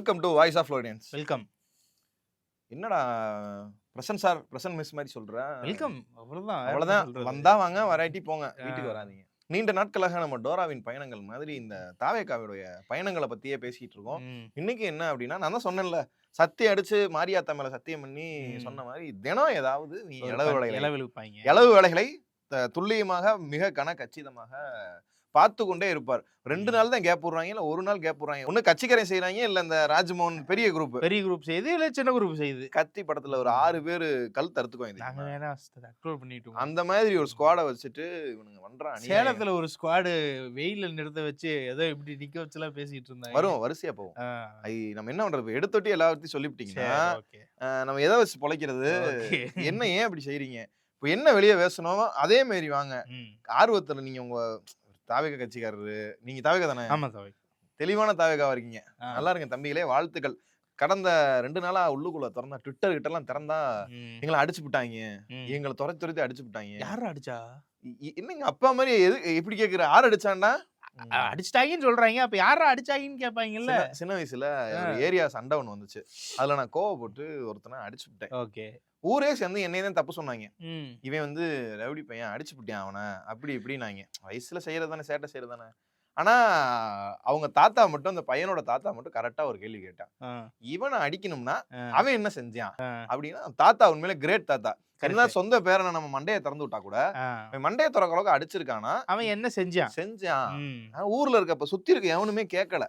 Welcome to voice of லோடியன்ஸ் welcome என்னடா present sir present miss மாதிரி சொல்ற? வெல்கம் அவ்வளவுதான். அவ்வளவுதான்? வந்தா வாங்க வராட்டி போங்க. வீட்டுக்கு. வராதீங்க. நீண்ட நாட்களாக நம்ம டோராவின் பயணங்கள் மாதிரி இந்த தாவேக்காவுடைய பயணங்களை பத்தியே பேசிட்டு இருக்கோம். இன்னைக்கு என்ன அப்படின்னா நான் தான் சொன்னேன்ல சத்தியம் அடிச்சு மாரியாத்தா மேல சத்தியம் பண்ணி. சொன்ன மாதிரி தினம் ஏதாவது நீ இளவு வேலைகளை இளவு வேலைகளை துல்லியமாக மிக கன கச்சிதமாக பார்த்து கொண்டே இருப்பார். ரெண்டு. நாள் தான் கேப் விடுறாங்க இல்ல ஒரு நாள் கேப் விடுறாங்க. ஒண்ணு கட்சிக்கரை செய்றாங்க இல்ல இந்த ராஜ்மோகன் பெரிய குரூப் பெரிய குரூப் செய்யுது இல்ல சின்ன குரூப் செய்யுது கத்தி படத்துல ஒரு ஆறு பேர் கல் தடுத்துக்குவாங்க பண்ணிட்டு அந்த மாதிரி ஒரு ஸ்குவாடை வச்சுட்டு இவனுங்க பண்றான். சேலத்துல ஒரு ஸ்குவாடு வெயில்ல நிறுத்த வச்சு ஏதோ இப்படி நிக்க வச்சுலாம் பேசிட்டு இருந்தாங்க. வரும் வரிசையா போகும். ஆ, ஐ நம்ம என்ன பண்றது? எடுத்தொட்டி எல்லாத்தையும் சொல்லிவிட்டீங்கன்னா நம்ம எதை வச்சு பொழைக்கிறது. என்ன ஏன் அப்படி செய்றீங்க? இப்போ என்ன வெளியே பேசணும் அதே மாதிரி வாங்க. ஆர்வத்துல நீங்க உங்க தாவேக கட்சிக்காரரு. நீங்க தாவேக தானே? ஆமா தவை தெளிவான தாவேகாவா இருக்கீங்க. நல்லா இருங்க தம்பிகளே வாழ்த்துக்கள். கடந்த ரெண்டு நாளா உள்ளுக்குள்ள திறந்தா ட்விட்டர் கிட்ட எல்லாம் திறந்தா எங்களை அடிச்சு விட்டாங்க. எங்களை துரத்தி துரத்தி அடிச்சு விட்டாங்க யாரு அடிச்சா? என்னங்க அப்பா மாதிரி எது எப்படி கேக்குற? ஆறு அடிச்சான்டா அ- அடிச்சிட்டாங்கன்னு சொல்றாங்க அப்ப யாரா அடிச்சாங்கன்னு கேட்பாங்கல்ல சின்ன- வயசுல ஏரியா சண்டை ஒண்ணு வந்துச்சு. அதுல நான் கோவப்பட்டு ஒருத்தனை அடிச்சு விட்டேன் ஓகே. ஊரே சேர்ந்து என்னைய தான் தப்பு சொன்னாங்க இவன் வந்து ரவுடி பையன் அடிச்சு விட்டான் அவனை? அப்படி இப்படின்னாங்க வயசுல செய்யறது தானே சேட்டை செய்யறது தானே ஆனா அவங்க தாத்தா மட்டும் அந்த பையனோட தாத்தா மட்டும் கரெக்டா ஒரு கேள்வி கேட்டான். இவனை அடிக்கணும்னா. அவன் என்ன செஞ்சான்? அப்படின்னா தாத்தா உண்மையில கிரேட் தாத்தா. என்ன சொந்த பேரனை நம்ம மண்டையை திறந்து விட்டா கூட மண்டையை திறக்கிற அளவுக்கு அடிச்சிருக்கானா? அவன் என்ன செஞ்சான்? செஞ்சான். ஊர்ல இருக்கப்ப சுத்தி இருக்க எவனுமே கேட்கல.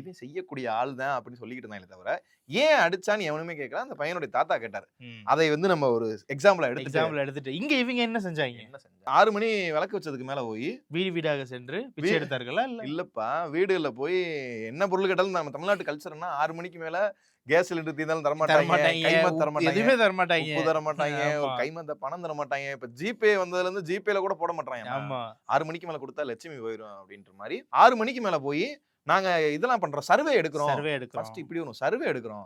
இவன் செய்யக்கூடிய ஆள் தான் அப்படின்னு சொல்லிக்கிட்டு இருந்தாங்களே தவிர ஏன் அடிச்சான்னு எவனுமே கேட்கல அந்த பையனுடைய தாத்தா கேட்டாரு. அதை வந்து நம்ம ஒரு எக்ஸாம்பிளா எடுத்துட்டு எக்ஸாம்பிள் எடுத்துட்டு இங்க இவங்க என்ன செஞ்சாங்க? என்ன ஆறு மணி விளக்கு வச்சதுக்கு மேல போய் வீடு வீடாக சென்று பிச்சை எடுத்தார்களா இல்ல? இல்லப்பா வீடுல போய் என்ன பொருள் கேட்டாலும் நம்ம தமிழ்நாட்டு கல்ச்சர்னா ஆறு மணிக்கு மேல கேஸ் சிலிண்டர் தீர்ந்தாலும் தரமாட்டாங்க தரமாட்டாங்க கைமா தரமாட்டாங்க எதுவுமே தரமாட்டாங்க. உப்பு தர மாட்டாங்க ஒரு ஆமா. கைமத்த பணம் தர மாட்டாங்க இப்ப ஜிபே வந்ததுல இருந்து ஜிபேல கூட போட மாட்டாங்க ஆமா. ஆறு மணிக்கு மேல கொடுத்தா லட்சுமி போயிடும் அப்படின்ற மாதிரி ஆறு மணிக்கு மேல போய் நாங்க இதெல்லாம் பண்றோம் சர்வே எடுக்கிறோம். சர்வே எடுக்கிறோம். ஃபர்ஸ்ட் இப்படி ஒரு சர்வே எடுக்கிறோம்.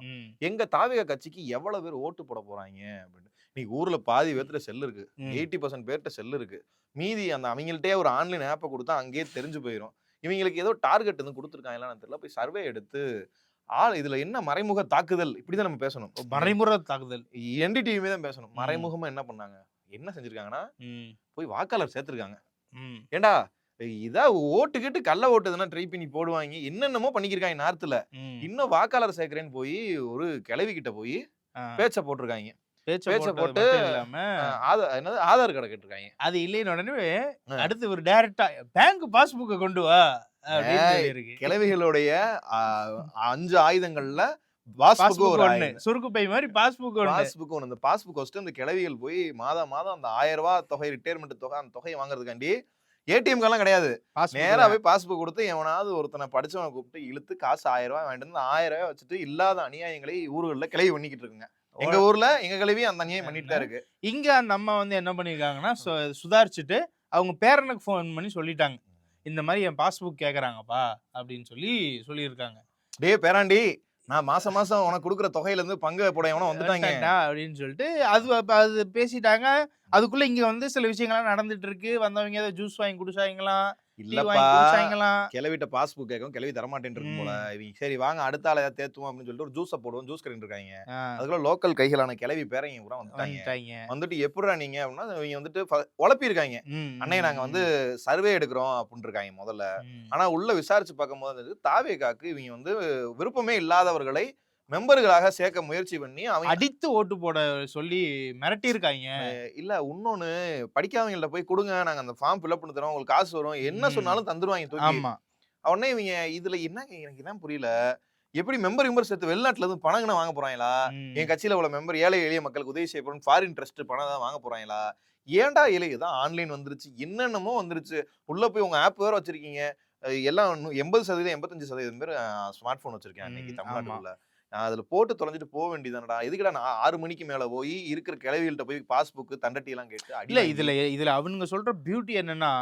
எங்க தாவிக கட்சிக்கு எவ்வளவு பேர் ஓட்டு போட போறாங்க அப்படின்னு. இன்னைக்கு ஊர்ல பாதி பேர்த்துல செல் இருக்கு. எயிட்டி பர்சன்ட் பேர்ட்ட செல் இருக்கு. மீதி அந்த அவங்கள்ட்டே ஒரு ஆன்லைன் ஆப்பை கொடுத்தா அங்கேயே தெரிஞ்சு போயிடும் இவங்களுக்கு ஏதோ டார்கெட் எதுவும் கொடுத்துருக்காங்களான்னு தெரியல. போய் சர்வே எடுத்து ஆள் இதுல என்ன மறைமுக தாக்குதல்? இப்படிதான் நம்ம பேசணும். மறைமுறை தாக்குதல். என்டிடிவியுமே தான் பேசணும். மறைமுகமா என்ன பண்ணாங்க? என்ன செஞ்சிருக்காங்கன்னா போய் வாக்காளர் சேர்த்திருக்காங்க. ஏண்டா இதா ஓட்டு கேட்டு கள்ள ஓட்டு எதுனா ட்ரை பண்ணி போடுவாங்க. என்னென்னமோ பண்ணிக்கிருக்காங்க நார்த்துல. இன்னும் வாக்காளர் சேர்க்கிறேன்னு போய் ஒரு கிளவி கிட்ட போய் பேச்ச போட்டிருக்காங்க. பேச்ச போட்டு, என்னது ஆதார் கார்டை கேட்டிருக்காங்க. அது இல்லைன்னு உடனே. அடுத்து ஒரு டைரக்டா பேங்க் பாஸ்புக்க கொண்டு வா. கிழவிகளுடைய அஞ்சு ஆயுதங்கள்ல சுருக்கு பை மாதிரி பாஸ்புக் பாஸ்புக் ஒன்று அந்த பாஸ்புக் வச்சுட்டு அந்த கிழவிகள் போய் மாதம் மாதம் அந்த ஆயிரம் ரூபாய் தொகை ரிட்டையர்மெண்ட் தொகை அந்த தொகையை வாங்குறதுக்காண்டி ஏடிஎம் எல்லாம் கிடையாது. நேரா போய் பாஸ்புக் கொடுத்து எவனாவது ஒருத்தனை படிச்சவனை கூப்பிட்டு இழுத்து காசு ஆயிரம் ரூபாய் வாங்கிட்டு வந்து ஆயிரம் ரூபாய் வச்சுட்டு இல்லாத அநியாயங்களை ஊர்களில் கிளவி பண்ணிக்கிட்டு இருக்குங்க. எங்க ஊர்ல எங்க கிளவி அந்த அநியாயம் பண்ணிட்டு தான் இருக்கு. இங்க அந்த அம்மா வந்து என்ன பண்ணிருக்காங்கன்னா சு- சுதாரிச்சுட்டு அவங்க பேரனுக்கு ஃபோன் பண்ணி சொல்லிட்டாங்க. இந்த மாதிரி என் பாஸ்புக் கேக்குறாங்கப்பா அப்படின்னு சொல்லி சொல்லியிருக்காங்க. டேய் பேராண்டி நான் மாசம் மாசம் உனக்கு கொடுக்குற தொகையில இருந்து பங்கு போட எவனோ வந்துட்டாங்க அப்படின்னு சொல்லிட்டு அது அது பேசிட்டாங்க. அதுக்குள்ள இங்க வந்து சில விஷயங்கள்லாம் நடந்துட்டு இருக்கு. வந்தவங்க ஏதோ ஜூஸ் வாங்கி குடிச்சாங்களாம். டீ இல்லப்பா. கிளவிட்ட பாஸ்புக் கேட்கும் கிளவி தரமாட்டேன் இருக்கும் போல. இவங்க சரி வாங்க அடுத்த ஆளை தேத்துவோம் அப்படின்னு சொல்லிட்டு ஒரு ஜூஸை போடுவோம். ஜூஸ் கரண்ட் இருக்காங்க. அதுக்குள்ள லோக்கல் கைகளான கிளவி பேரைங்க கூட வந்துட்டாங்க. வந்துட்டு எப்படிடா நீங்க? அப்படின்னா இவங்க வந்துட்டு ம், அன்னைக்கு நாங்க வந்து சர்வே எடுக்கிறோம் அப்படின்னு இருக்காங்க முதல்ல ஆனா உள்ள விசாரிச்சு பார்க்கும்போது தாவேகாக்கு இவங்க வந்து விருப்பமே இல்லாதவர்களை மெம்பர்களாக சேர்க்க முயற்சி பண்ணி அவங்க அடித்து ஓட்டு போட சொல்லி மிரட்டி இருக்காங்க அஹ் இல்ல இன்னொன்னு படிக்காதவங்கள்ட்ட போய் கொடுங்க நாங்க அந்த ஃபார்ம் ஃபில்அப் பண்ணி தரோம் உங்களுக்கு காசு வரும். என்ன. சொன்னாலும் தந்துருவாங்க ஆமா. உடனே இவங்க இதுல என்ன எனக்கு இதான் புரியல. எப்படி மெம்பர் மெம்பர் சேர்த்து வெளிநாட்டுல இருந்து பணங்கன வாங்க போறாங்களா. என் கட்சியில உள்ள மெம்பர் ஏழை எளிய மக்களுக்கு உதவி செய்ய போறோம் ஃபாரின் ட்ரஸ்ட் பணம் தான் வாங்க போறாங்களா? ஏன்டா ஏழை? தான் ஆன்லைன் வந்துருச்சு. என்னென்னமோ வந்துருச்சு. உள்ள போய் உங்க ஆப் வேற வச்சிருக்கீங்க. எல்லாம் எண்பது சதவீதம் எண்பத்தஞ்சு சதவீதம் பேர் ஸ்மார்ட் போன் வச்சிருக்கேன் அன்னைக்கு தமிழ்நாட்டுல அதுல போட்டு தொலைஞ்சிட்டு போக வேண்டியதானடா எதுக்குடா நான் ஆறு மணிக்கு மேல போய் இருக்கிற கிளவிகள்ட்ட போய் பாஸ்புக் தண்டட்டி எல்லாம் கேட்டு இல்ல இதுல இதுல அவனுங்க சொல்ற பியூட்டி என்னன்னா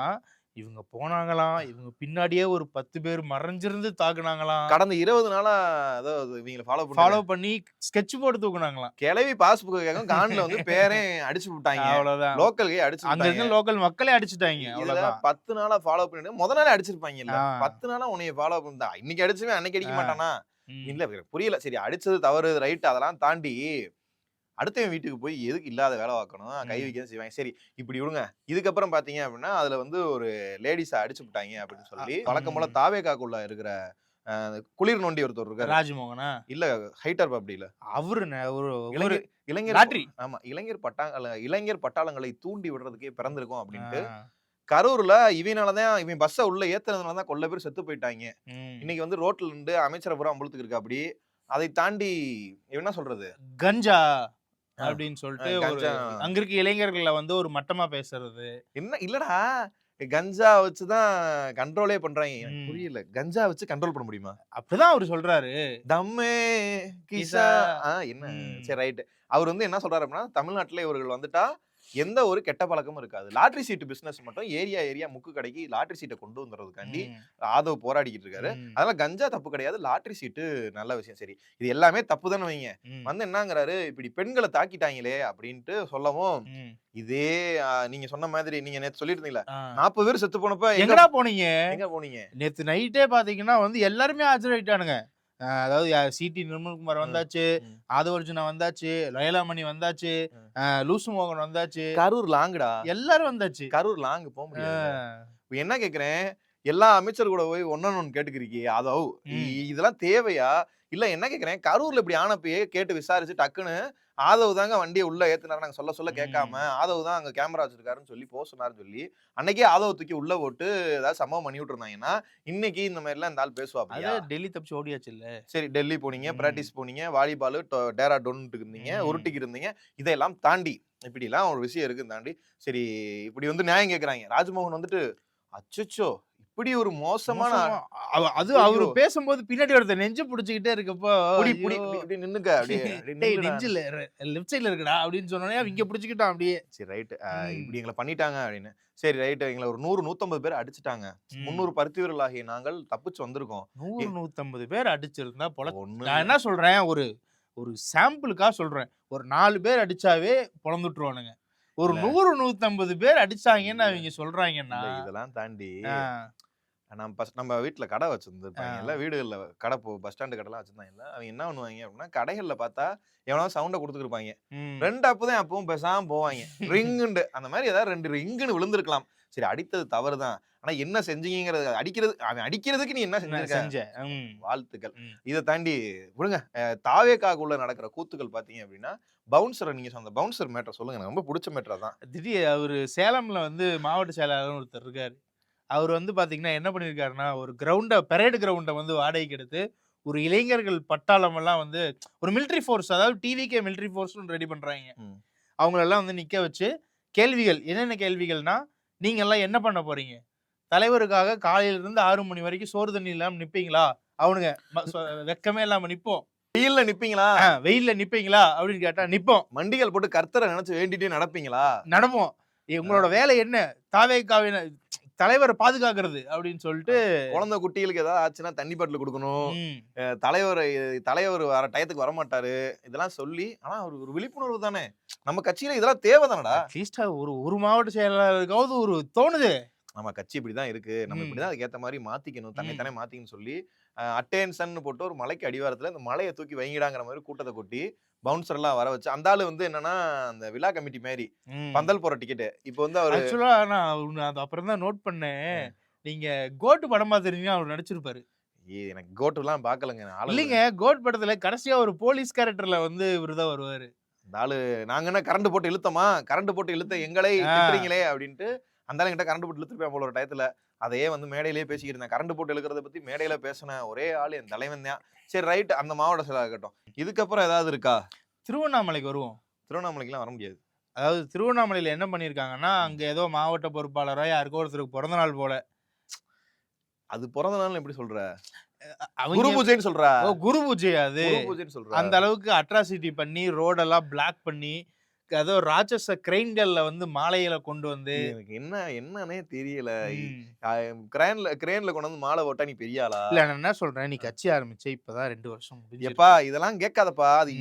இவங்க போனாங்களாம் இவங்க பின்னாடியே ஒரு பத்து பேர் மறைஞ்சிருந்து தாக்குனாங்களாம். கடந்த இருபது நாளா அதாவது இவங்களை ஃபாலோ ஃபாலோ பண்ணி ஸ்கெட்ச் போட்டு தூக்குனாங்களாம். கிளவி பாஸ்புக் கேட்கும் கான்ல வந்து பேரே அடிச்சு விட்டாங்க. அவ்வளவுதான். லோக்கல் கை அடிச்சு விட்டாங்க. இருக்க லோக்கல் மக்களே அடிச்சுட்டாங்க அவ்வளவுதான். பத்து நாளா ஃபாலோ பண்ணிட்டு முத நாளே அடிச்சிருப்பாங்க இல்ல. பத்து நாளா உன்னைய ஃபாலோ பண்ணா இன்னைக்கு அடிச்சுமே அன்னைக்கு அடிக்க. மாட்டானா. இல்ல புரியல. சரி அடிச்சது தவறு ரைட் அதெல்லாம் தாண்டி அடுத்தவன் வீட்டுக்கு போய் எதுக்கு இல்லாத வேலை பார்க்கணும்? கை. வைக்க செய்வாங்க சரி இப்படி விடுங்க. இதுக்கப்புறம் பாத்தீங்க அப்படின்னா அதுல வந்து ஒரு லேடிஸை அடிச்சு விட்டாங்க அப்படின்னு சொல்லி வழக்கம் போல. தாவேக்காக்குள்ள இருக்கிற குளிர் நோண்டி ஒருத்தர் இருக்காரு. ராஜ்மோகனா? இல்ல ஹைட்டர் பப்டியில அவரு ந- ஒரு இளைஞர். ஆமா இளைஞர் பட்டாள இளைஞர் பட்டாளங்களை தூண்டி விடுறதுக்கே பிறந்திருக்கும் அப்படின்ட்டு. கரூர்ல இவனாலதான் இவன் பஸ்ஸை உள்ள ஏத்துனதுனால தான் கொள்ள பேர் செத்து போயிட்டாங்க. இன்னைக்கு வந்து ரோட்ல இருந்து அமைச்சரை பூரா அம்பளுத்துக்கு இருக்கா அப்படி. அதை தாண்டி என்ன சொல்றது? கஞ்சா. அப்படின்னு சொல்லிட்டு. அங்க இருக்க இளைஞர்களை வந்து ஒரு மட்டமா பேசுறது. என்ன? இல்லடா. கஞ்சா வச்சுதான் கண்ட்ரோலே பண்றாங்க. புரியல. கஞ்சா வச்சு கண்ட்ரோல் பண்ண முடியுமா? அப்படிதான் அவரு சொல்றாரு. தம்மே கிசா. என்ன. சரி ரைட் அவர் வந்து என்ன சொல்றாரு அப்படின்னா தமிழ்நாட்டுல இவர்கள் வந்துட்டா எந்த ஒரு கெட்ட பழக்கமும் இருக்காது. லாட்ரி சீட்டு பிசினஸ் மட்டும் ஏரியா ஏரியா முக்கு கடைக்கு லாட்ரி சீட்டை கொண்டு வந்துறதுக்காண்டி ம், ஆதவ் போராடிக்கிட்டு இருக்காரு. ம், அதெல்லாம் கஞ்சா தப்பு கிடையாது. லாட்ரி சீட்டு நல்ல விஷயம். சரி இது எல்லாமே தப்பு தானே வைங்க வந்து என்னங்கிறாரு? இப்படி பெண்களை தாக்கிட்டாங்களே அப்படின்ட்டு சொல்லவும். இதே நீங்க சொன்ன மாதிரி நீங்க நேத்து சொல்லிருந்தீங்களா. நாற்பது பேர் செத்து போனப்ப எங்க எங்கடா போனீங்க? எங்க போனீங்க? நேத்து நைட்டே பாத்தீங்கன்னா வந்து எல்லாருமே ஆஜராயிட்டானுங்க அஹ் அதாவது சிடி நிர்மல்குமார் வந்தாச்சு. ஆதவர்ஜுனா வந்தாச்சு லயலாமணி வந்தாச்சு லூசு மோகன் வந்தாச்சு. கரூர் லாங்குடா. எல்லாரும் வந்தாச்சு. கரூர் லாங் போக முடியாது என்ன கேக்குறேன்? எல்லா அமைச்சர் கூட போய் ஒன்னு ஒன்னு கேட்டுக்கிறீங்க அதோ இதெல்லாம் தேவையா? இல்ல என்ன கேக்குறேன் கரூர்ல இப்படி ஆனப்பயே கேட்டு விசாரிச்சு டக்குன்னு ஆதவ் தாங்க வண்டியை உள்ள ஏத்துனாரு. நாங்க சொல்ல சொல்ல கேட்காம ஆதவ் தான் அங்க கேமரா வச்சிருக்காருன்னு சொல்லி போக சொன்னாருன்னு சொல்லி அன்னைக்கே ஆதவ் தூக்கி உள்ள போட்டு ஏதாவது சம்பவம் பண்ணி விட்டுருந்தாங்கன்னா இன்னைக்கு இந்த மாதிரி எல்லாம் இந்த ஆள் அது டெல்லி தப்பிச்சு ஓடியாச்சு இல்ல சரி டெல்லி போனீங்க. பிராக்டிஸ் போனீங்க வாலிபால் டேரா டொன்ட்டு இருந்தீங்க. உருட்டிக்கு இருந்தீங்க இதெல்லாம் தாண்டி இப்படிலாம் ஒரு விஷயம் இருக்கு தாண்டி சரி இப்படி வந்து நியாயம் கேக்குறாங்க ராஜ்மோகன் வந்துட்டு அச்சச்சோ இப்படி ஒரு மோசமான அது. அவரு பேசும்போது பின்னாடி ஒருத்தர் நெஞ்சு புடிச்சுக்கிட்டே இருக்கப்போ புடி புடி ஐயோ. இப்படி- இப்படி நின்னுக்க அப்படியே. நெஞ்சில லெஃப்ட் சைடுல இருக்குடா அப்படின்னு சொன்னோனே இங்க புடிச்சுக்கிட்டான் அப்படியே சரி ரைட். இப்படி எங்களை பண்ணிட்டாங்க அப்படின்னு சரி ரைட் எங்களை ஒரு நூறு நூத்தம்பது பேர் அடிச்சுட்டாங்க. முந்நூறு பருத்திவர்களாகிய நாங்கள் தப்பிச்சு வந்திருக்கோம் நூறு நூத்தம்பது பேர் அடிச்சிருந்தா பொல நான் என்ன சொல்றேன் ஒரு ஒரு சாம்பிளுக்கா சொல்றேன் ஒரு நாலு பேர் அடிச்சாவே பொழந்துட்டுருவானுங்க ஒரு. நூறு நூத்தம்பது பேர் அடிச்சாங்கன்னு அவங்க சொல்றாங்கன்னா இதெல்லாம் தாண்டி நம்ம பஸ் நம்ம வீட்ல கடை வச்சிருந்துருப்பாங்க இல்ல வீடுகள்ல கடை போ பஸ் ஸ்டாண்டு கடைலாம் வச்சிருந்தாங்க அவங்க என்ன பண்ணுவாங்க அப்படின்னா கடைகள்ல பார்த்தா எவனோ சவுண்ட கொடுத்துருப்பாங்க ரெண்டு அப்பதான் அப்பவும் பேசாம போவாங்க. ரிங்குண்டு. அந்த மாதிரி ஏதாவது ரெண்டு ரிங்குன்னு விழுந்திருக்கலாம். சரி அடித்தது தவறுதான். ஆனா என்ன செஞ்சீங்கிறது அடிக்கிறது அவன் அடிக்கிறதுக்கு நீ என்ன ம், வாழ்த்துக்கள். இதை தாண்டி விடுங்க. தாவேக்காக்குள்ள நடக்கிற கூத்துக்கள் பாத்தீங்க அப்படின்னா பவுன்சரை நீங்க சொன்ன பவுன்சர் மேட்டர் சொல்லுங்க. எனக்கு ரொம்ப பிடிச்ச மேட்டர் தான் திடீர் அவரு சேலம்ல வந்து மாவட்ட செயலாளர் ஒருத்தர் இருக்காரு. அவர் வந்து பாத்தீங்கன்னா என்ன பண்ணிருக்காருன்னா ஒரு கிரவுண்டை பெரேடு கிரவுண்டை வந்து வாடகைக்கு எடுத்து ஒரு இளைஞர்கள் பட்டாளம் எல்லாம் வந்து ஒரு military ஃபோர்ஸ் அதாவது டிவிகே military ஃபோர்ஸ்னு ரெடி பண்றாங்க ம். அவங்களெல்லாம் வந்து நிக்க வச்சு கேள்விகள் என்னென்ன கேள்விகள்னா நீங்க எல்லாம் என்ன பண்ண போறீங்க? தலைவருக்காக காலையில இருந்து ஆறு மணி வரைக்கும் சோறு தண்ணி இல்லாம நிப்பீங்களா? அவனுங்க வெக்கமே இல்லாம நிப்போம். வெயில்ல நிப்பீங்களா? வெயில்ல நிப்பீங்களா? அப்படின்னு கேட்டா நிப்போம். மண்டிகள் போட்டு கர்த்தரை நினைச்சு வேண்டிட்டே நடப்பீங்களா? நடப்போம். உங்களோட வேலை என்ன? தாவேக்காவின தலைவரை பாதுகாக்கிறது அப்படின்னு சொல்லிட்டு குழந்தை குட்டிகளுக்கு ஏதாவது ஆச்சுன்னா தண்ணி பாட்டில் கொடுக்கணும். தலைவர் தலைவர் வர டயத்துக்கு வர மாட்டாரு இதெல்லாம் சொல்லி ஆனா ஒரு ஒரு விழிப்புணர்வு தானே. நம்ம கட்சியில இதெல்லாம் தேவைதானடா? அட்லீஸ்ட் ஒரு ஒரு மாவட்ட செயலாளருக்காவது ஒரு தோணுது. நம்ம கட்சி இப்படிதான் இருக்கு. நம்ம. இப்படிதான் அதுக்கேத்த மாதிரி மாத்திக்கணும் தன்னை. தானே மாத்திக்கணும்னு சொல்லி அட்டென்ஷன் போட்டு ஒரு மலைக்கு அடிவாரத்துல இந்த மலையை தூக்கி வைங்கிடாங்கிற மாதிரி கூட்டத்தை கொட்டி பவுன்சர் எல்லாம் வர வச்சு அந்த ஆளு வந்து என்னன்னா அந்த விழா கமிட்டி மாதிரி பந்தல் போற டிக்கெட் இப்போ வந்து அவரு ஆக்சுவலா நான் அது அப்புறம் தான் நோட் பண்ணேன். நீங்க கோட்டு படம் பார்த்துருந்தீங்கன்னா அவர் நடிச்சிருப்பாரு. எனக்கு கோட்டு எல்லாம் பாக்கலங்க ஆளு இல்லைங்க கோட் படத்துல கடைசியா ஒரு போலீஸ் கேரக்டர்ல வந்து இவருதான் வருவாரு. அந்த ஆளு நாங்க என்ன கரண்ட் போட்டு இழுத்தமா? கரண்ட் போட்டு இழுத்த எங்களை. திட்டுறீங்களே அப்படின்ட்டு அந்த ஆளுங்கிட்ட கரண்ட் போட்டு இழுத்துருப்பேன் போல ஒரு டயத்துல. அதையே வந்து மேடையிலேயே பேசிக்கிட்டு கரண்ட் போட்டு இழுக்கிறத பத்தி மேடையில பேசின ஒரே ஆள் என் தலைவன் தான். சரி ரைட் அந்த மாவட்ட செயலாளர் இருக்கட்டும். இதுக்கப்புறம் ஏதாவது இருக்கா? திருவண்ணாமலைக்கு வருவோம். திருவண்ணாமலைக்கெல்லாம் வர முடியாது. அதாவது திருவண்ணாமலையில என்ன பண்ணிருக்காங்கன்னா அங்க ஏதோ மாவட்ட பொறுப்பாளரோ யாருக்கோ ஒருத்தருக்கு பிறந்த நாள் போல. அது பிறந்த நாள் எப்படி சொல்ற? குரு பூஜைன்னு சொல்றா? ஓ, குரு பூஜை அது. அந்த அளவுக்கு அட்ராசிட்டி பண்ணி ரோடெல்லாம் பிளாக் பண்ணி ஏதோ ராட்சச கிரெயின்கள்ல வந்து மாலையில கொண்டு வந்து எனக்கு என்ன என்னன்னே தெரியல. கிரேன்ல கிரேன்ல கொண்டு வந்து மாலை ஓட்டா நீ பெரிய ஆளா இல்ல நான் என்ன சொல்றேன் நீ கட்சி ஆரம்பிச்சே இப்பதான் ரெண்டு வருஷம். எப்பா இதெல்லாம் கேட்காதப்பா அது.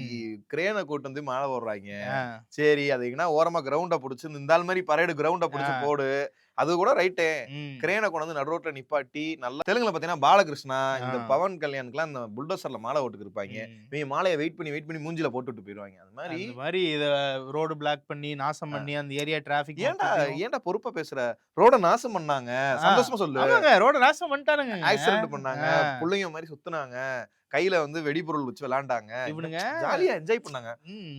கிரேனை கூட்டு வந்து மாலை போடுறாங்க ஆ, சரி அது எங்கன்னா ஓரமா கிரவுண்ட புடிச்சு இந்த மாதிரி பரேடு கிரவுண்ட புடிச்சு. போடு அது கூட ரைட்டே. கிரேனை கொண்டு வந்து நடு ரோட்ல நிப்பாட்டி நல்லா தெலுங்குல பாத்தீங்கன்னா பாலகிருஷ்ணா இந்த. பவன் கல்யாணுக்குலாம் இந்த புல்டோசர்ல மாலை ஓட்டுக்கு இருப்பாங்க. இவங்க மாலையை வெயிட் பண்ணி வெயிட் பண்ணி மூஞ்சில போட்டுட்டு போயிருவாங்க அது மாதிரி மாதிரி இத ரோடு பிளாக் பண்ணி நாசம். பண்ணி அந்த ஏரியா டிராபிக் ஏன்டா ஏன்டா பொறுப்பா பேசுற ரோட நாசம் பண்ணாங்க சந்தோஷமா சொல்லு ரோட நாசம் பண்ணிட்டானுங்க ஆக்சிடென்ட் பண்ணாங்க. புள்ளைங்க மாதிரி சுத்துனாங்க கையில வந்து வெடிபொருள் வச்சு விளையாண்டாங்க. இவனுங்க ஜாலியா என்ஜாய் பண்ணாங்க.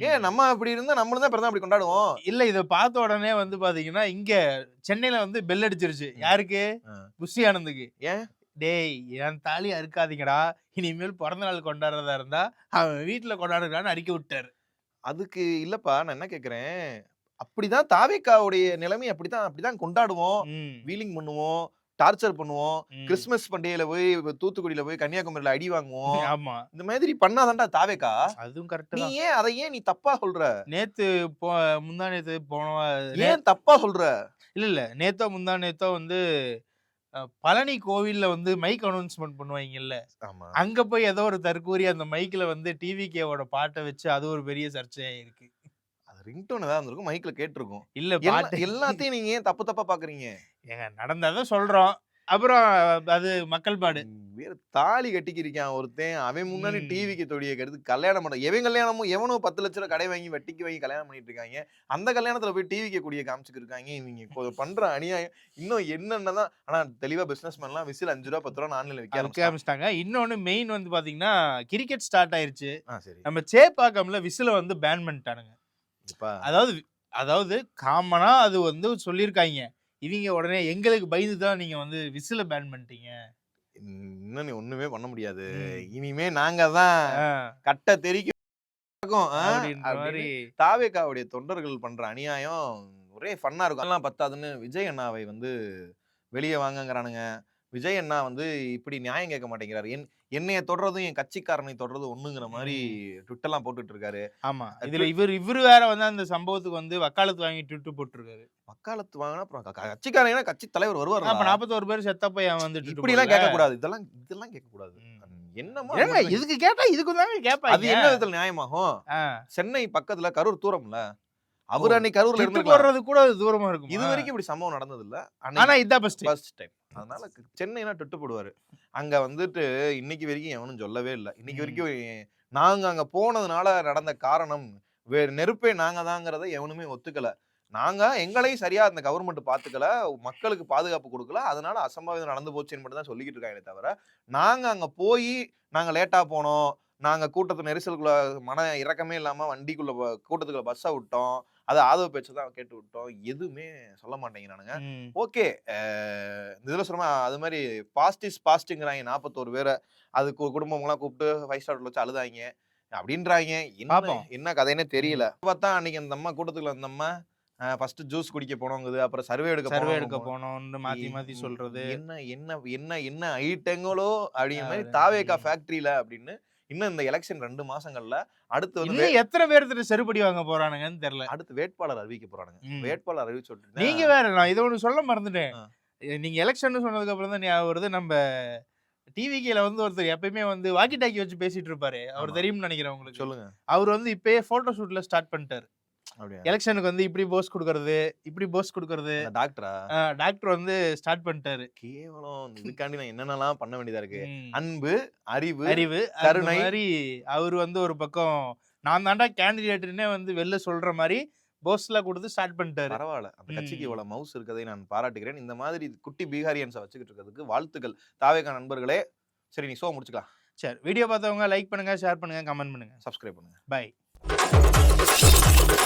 ஏன் நம்ம அப்படி இருந்தா நம்மளும் தான் பிறந்தா அப்படி கொண்டாடுவோம்? இல்ல இத பார்த்த உடனே வந்து பாத்தீங்கன்னா இங்க சென்னையில வந்து பெல் அடிச்சிருச்சு. யாருக்கு. புஷி ஆனந்துக்கு. ஏன்? டேய் என் தாலி அறுக்காதீங்கடா. இனிமேல் பிறந்த நாள் கொண்டாடுறதா இருந்தா அவன் வீட்டுல கொண்டாடுறான்னு அறிக்கை விட்டாரு. அதுக்கு இல்லப்பா நான் என்ன கேக்குறேன்? அப்படிதான் தாவேக்காவுடைய நிலைமை அப்படிதான் அப்படிதான் கொண்டாடுவோம். வீலிங் பண்ணுவோம். டார்ச்சர் பண்ணுவோம். ம். கிறிஸ்மஸ் பண்டிகையில போய் தூத்துக்குடியில போய் கன்னியாகுமரியில அடி வாங்குவோம். ஆமா. இந்த மாதிரி பண்ணாதான்டா தாவேக்கா. அதுவும் கரெக்ட் நீ ஏன் அதை ஏன் நீ தப்பா சொல்ற? நேத்து முந்தா நேத்து போன ஏன் தப்பா சொல்ற? இல்ல இல்ல. நேத்தோ முந்தா நேத்தோ வந்து பழனி கோவில்ல வந்து மைக் அனௌன்ஸ்மெண்ட் பண்ணுவாங்கல்ல. ஆமா. அங்க போய் ஏதோ ஒரு தற்கூரி அந்த மைக்ல வந்து டிவிகேவோட பாட்டை வச்சு அது ஒரு பெரிய சர்ச்சையா இருக்கு. ரிங்டோன் ஏதாவது இருந்திருக்கும் மைக்ல கேட்டிருக்கும். இல்ல பாட்டு. எல்லாத்தையும் நீங்க ஏன் தப்பு தப்பா பாக்குறீங்க? ஏங்க நடந்ததை சொல்றோம். அப்புறம் அது மக்கள் பாடு. வேற தாலி கட்டிக்கிருக்கான் ஒருத்தன். அவன் முன்னாடி. டிவிக்கு தொடியை கெடுத்து கல்யாணம் பண்ண எவன் கல்யாணமும் எவனோ பத்து லட்ச ரூபா கடை வாங்கி வட்டிக்கு வாங்கி கல்யாணம் பண்ணிட்டு இருக்காங்க அந்த கல்யாணத்துல போய் டிவிக்கு கூடிய காமிச்சுக்கு இருக்காங்க இவங்க பண்ற அநியாயம். இன்னும் என்னென்னதான் ஆனா தெளிவா பிசினஸ் மேன்லாம் விசில் அஞ்சு ரூபா பத்து ரூபா ஆன்லைன்ல விற்க ஆரம்பிச்சிட்டாங்க. இன்னொன்னு மெயின் வந்து பாத்தீங்கன்னா கிரிக்கெட் ஸ்டார்ட் ஆயிருச்சு. நம்ம சேப்பாக்கம்ல விசில வந்து பேன் பண்ணிட்டானுங்க. அதாவது அதாவது காமனா அது வந்து சொல்லியிருக்காங்க இவங்க உடனே எங்களுக்கு பயந்து தான் நீங்க வந்து விசில பேன் பண்ணிட்டீங்க. இன்னும் நீ ஒண்ணுமே பண்ண முடியாது. இனிமே நாங்க தான் கட்ட மாதிரி. தாவேக்காவுடைய தொண்டர்கள் பண்ற அநியாயம் ஒரே ஃபன்னா இருக்கும். அதெல்லாம் பத்தாதுன்னு விஜய் அண்ணாவை வந்து வெளியே வாங்கங்கிறானுங்க. விஜய் அண்ணா வந்து இப்படி நியாயம் கேட்க மாட்டேங்கிறாரு. என் என்னைய தொடர்றதும் என் கட்சிக்காரனை தொடர்றதும் ஒண்ணுங்கிற மாதிரி ட்விட்டர்லாம் போட்டுட்டு இருக்காரு ஆமா. இதுல இவர் இவரு வேற வந்து அந்த சம்பவத்துக்கு வந்து வக்காலத்து வாங்கி ட்விட்டு போட்டிருக்காரு. வக்காலத்து வாங்கினா அப்புறம் க- க- கட்சிக்காரங்கன்னா கட்சி தலைவர் வருவார் அப்ப நாற்பத்தோரு பேர் செத்தப்ப வந்து இப்படி எல்லாம்? கேட்க கூடாது இதெல்லாம் இதெல்லாம் கேட்க கூடாது. என்னமா இதுக்கு கேட்டா இதுக்கு தாங்க அது கேட்பாங்க என்ன விதத்துல நியாயமாகும்? சென்னை பக்கத்துல கரூர் தூரம்ல. அவர். அன்னைக்கு கரூர்ல இருந்திருக்கலாம். போடுறது கூட அது தூரமா இருக்கும்? இது வரைக்கும் இப்படி சம்பவம் நடந்தது இல்ல ஆனா இதான் ஃபர்ஸ்ட் டைம் அதனால சென்னைனா போடுவாரு. அங்க வந்துட்டு இன்னைக்கு வரைக்கும் எவனும் சொல்லவே இல்லை. இன்னைக்கு. வரைக்கும் நாங்க அங்க போனதுனால நடந்த காரணம் நெருப்பே நாங்க தாங்கிறத எவனுமே ஒத்துக்கல. நாங்க எங்களையும் சரியா அந்த கவர்மெண்ட் பாத்துக்கல மக்களுக்கு பாதுகாப்பு கொடுக்கல. அதனால அசம்பாவிதம் நடந்து போச்சுன்னு மட்டும் தான் சொல்லிக்கிட்டு இருக்காங்களே தவிர நாங்க அங்க போய் நாங்க லேட்டா போனோம். நாங்க கூட்டத்து நெரிசலுக்குள்ள மன இறக்கமே இல்லாம வண்டிக்குள்ள கூட்டத்துக்குள்ள பஸ்ஸை விட்டோம். அது ஆதவ பேச்சு தான் கேட்டு விட்டோம். எதுவுமே சொல்ல மாட்டேங்கிறானுங்க. ஓகே இந்த இதில் சொன்னா அது மாதிரி பாஸ்ட் இஸ் பாஸ்ட்டுங்கிறாங்க நாற்பத்தோரு பேரை அது கு- குடும்பம்லாம் கூப்பிட்டு ஃபைவ் ஸ்டார் வச்சு அழுதாங்க அப்படின்றாங்க என்ன. என்ன கதைன்னே தெரியல. பார்த்தா அன்னைக்கு அந்த அம்மா கூட்டத்துக்குள்ள அந்த அம்மா ஃபர்ஸ்ட் ஜூஸ் குடிக்க போனோங்குது. அப்புறம் சர்வே எடுக்க சர்வே எடுக்க போனோம்னு மாத்தி மாத்தி சொல்றது. என்ன என்ன என்ன என்ன ஐட்டங்களோ அப்படிங்கிற மாதிரி தாவேக்கா. ஃபேக்டரியில அப்படின்னு இன்னும் இந்த எலெக்ஷன் ரெண்டு மாசங்கள்ல அடுத்து வந்து எத்தனை பேர்த்துட்டு செருப்படி வாங்க போறானுங்கன்னு தெரியல. அடுத்து வேட்பாளர் அறிவிக்க போறானுங்க. வேட்பாளர் அறிவிச்சு விட்டுட்டு நீங்க வேற நான் இதை ஒண்ணு சொல்ல மறந்துட்டேன். நீங்க எலெக்ஷன் சொன்னதுக்கு அப்புறம் தான் ஞாபகம் வருது. நம்ம டிவிக்கில வந்து ஒருத்தர் எப்பயுமே வந்து வாக்கி டாக்கி வச்சு பேசிட்டு இருப்பாரு. அவர். தெரியும்னு நினைக்கிறேன் உங்களுக்கு. சொல்லுங்க. அவர் வந்து இப்பயே போட்டோ ஷூட்ல ஸ்டார்ட் பண்ணிட்டாரு. எலெக்ஷனுக்கு வந்து இப்படி போஸ் கொடுக்கறது இப்படி போஸ் கொடுக்கறது. டாக்டரா? டாக்டர் வந்து ஸ்டார்ட் பண்ணிட்டாரு. கேவலம். இதுக்காண்டி நான் என்னென்னலாம் பண்ண வேண்டியதா இருக்கு. அன்பு அறிவு அறிவு கருணை. மாதிரி அவர் வந்து ஒரு பக்கம் நான் தாண்டா கேண்டிடேட்னே வந்து வெளில சொல்ற மாதிரி போஸ்ல கொடுத்து ஸ்டார்ட் பண்ணிட்டாரு. பரவாயில்ல அந்த கட்சிக்கு. இவ்வளவு மவுஸ் இருக்கதை நான் பாராட்டுகிறேன். இந்த மாதிரி குட்டி பீகாரியன்ஸை வச்சுக்கிட்டு இருக்கிறதுக்கு வாழ்த்துக்கள். தாவேகா நண்பர்களே சரி நீ ஷோ முடிச்சுக்கலாம். சரி வீடியோ பார்த்தவங்க லைக் பண்ணுங்க ஷேர் பண்ணுங்க கமெண்ட் பண்ணுங்க. சப்ஸ்கிரைப் பண்ணுங்க. பை なるほど。